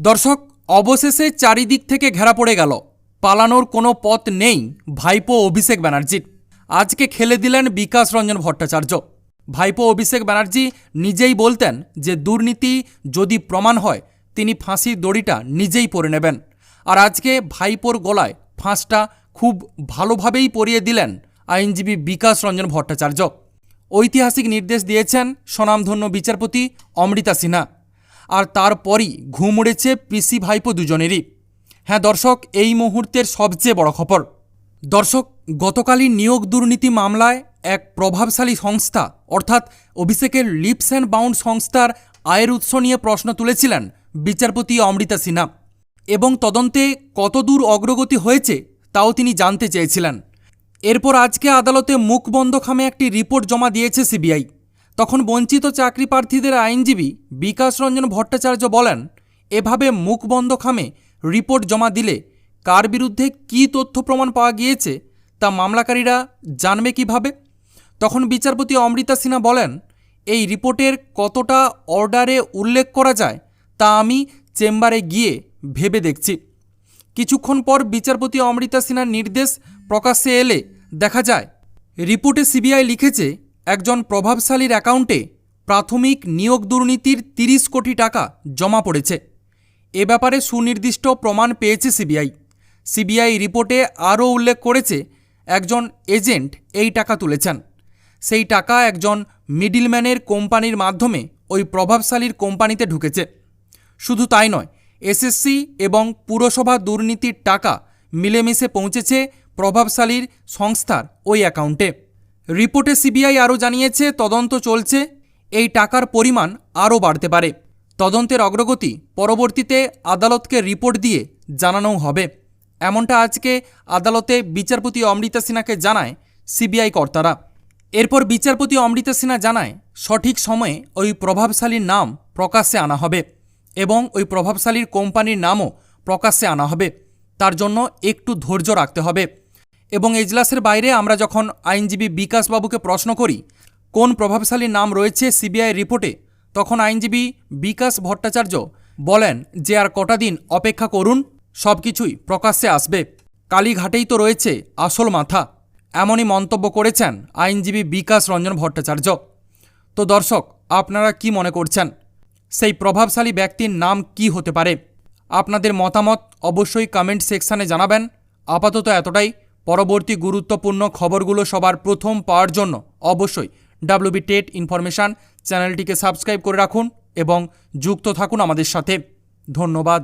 দর্শক, অবশেষে চারিদিক থেকে ঘেরা পড়ে গেল। পালানোর কোনো পথ নেই ভাইপো অভিষেক ব্যানার্জির আজকে খেলে দিলেন বিকাশ রঞ্জন ভট্টাচার্য। ভাইপো অভিষেক ব্যানার্জি নিজেই বলতেন যে দুর্নীতি যদি প্রমাণ হয়, তিনি ফাঁসির দড়িটা নিজেই পরে নেবেন। আর আজকে ভাইপোর গলায় ফাঁসটা খুব ভালোভাবেই পরিয়ে দিলেন আইনজীবী বিকাশ রঞ্জন ভট্টাচার্য। ঐতিহাসিক নির্দেশ দিয়েছেন স্বনামধন্য বিচারপতি অমৃতা সিনহা। আর তারপরই ঘুম উড়েছে পিসি ভাইপো দুজনেরই। হ্যাঁ দর্শক, এই মুহূর্তের সবচেয়ে বড় খবর। দর্শক, গতকালই নিয়োগ দুর্নীতি মামলায় এক প্রভাবশালী সংস্থা, অর্থাৎ অভিষেকের লিপস অ্যান্ড বাউন্ড সংস্থার আয়ের উৎস নিয়ে প্রশ্ন তুলেছিলেন বিচারপতি অমৃতা সিনহা। এবং তদন্তে কতদূর অগ্রগতি হয়েছে, তাও তিনি জানতে চেয়েছিলেন। এরপর আজকে আদালতে মুখ বন্ধ খামে একটি রিপোর্ট জমা দিয়েছে সিবিআই। তখন বঞ্চিত চাকরি প্রার্থীদের আইনজীবী বিকাশ রঞ্জন ভট্টাচার্য বলেন, এভাবে মুখ বন্ধ খামে রিপোর্ট জমা দিলে কার বিরুদ্ধে কী তথ্য প্রমাণ পাওয়া গিয়েছে তা মামলাকারীরা জানবে কীভাবে? তখন বিচারপতি অমৃতা সিনহা বলেন, এই রিপোর্টের কতটা অর্ডারে উল্লেখ করা যায় তা আমি চেম্বারে গিয়ে ভেবে দেখছি। কিছুক্ষণ পর বিচারপতি অমৃতা সিনহার নির্দেশ প্রকাশ্যে এলে দেখা যায়, রিপোর্টে সিবিআই লিখেছে একজন প্রভাবশালীর অ্যাকাউন্টে প্রাথমিক নিয়োগ দুর্নীতির তিরিশ কোটি টাকা জমা পড়েছে। এ ব্যাপারে সুনির্দিষ্ট প্রমাণ পেয়েছে সিবিআই। সিবিআই রিপোর্টে আরও উল্লেখ করেছে, একজন এজেন্ট এই টাকা তুলেছেন। সেই টাকা একজন মিডিলম্যানের কোম্পানির মাধ্যমে ওই প্রভাবশালীর কোম্পানিতে ঢুকেছে। শুধু তাই নয়, এসএসসি এবং পুরসভা দুর্নীতির টাকা মিলেমিশে পৌঁছেছে প্রভাবশালীর সংস্থার ওই অ্যাকাউন্টে। রিপোর্টে সিবিআই আরও জানিয়েছে, তদন্ত চলছে। এই টাকার পরিমাণ আরও বাড়তে পারে। তদন্তের অগ্রগতি পরবর্তীতে আদালতকে রিপোর্ট দিয়ে জানানোও হবে। এমনটা আজকে আদালতে বিচারপতি অমৃতা সিনহাকে জানায় সিবিআই কর্তারা। এরপর বিচারপতি অমৃতা সিনহা জানায়, সঠিক সময়ে ওই প্রভাবশালীর নাম প্রকাশ্যে আনা হবে এবং ওই প্রভাবশালীর কোম্পানির নামও প্রকাশ্যে আনা হবে। তার জন্য একটু ধৈর্য রাখতে হবে। এবং এজলাসের বাইরে আমরা যখন আইনজীবী বিকাশবাবুকে প্রশ্ন করি, কোন প্রভাবশালীর নাম রয়েছে সিবিআই রিপোর্টে, তখন আইনজীবী বিকাশ ভট্টাচার্য বলেন যে আর কটা দিন অপেক্ষা করুন, সব কিছুই প্রকাশ্যে আসবে। কালীঘাটেই তো রয়েছে আসল মাথা, এমনই মন্তব্য করেছেন আইনজীবী বিকাশ রঞ্জন ভট্টাচার্য। তো দর্শক, আপনারা কি মনে করছেন? সেই প্রভাবশালী ব্যক্তির নাম কি হতে পারে? আপনাদের মতামত অবশ্যই কমেন্ট সেকশানে জানাবেন। আপাতত এতটাই। পরবর্তী গুরুত্বপূর্ণ খবরগুলো সবার প্রথম পাওয়ার জন্য অবশ্যই ডাব্লিউবি টেট ইনফরমেশান চ্যানেলটিকে সাবস্ক্রাইব করে রাখুন এবং যুক্ত থাকুন আমাদের সাথে। ধন্যবাদ।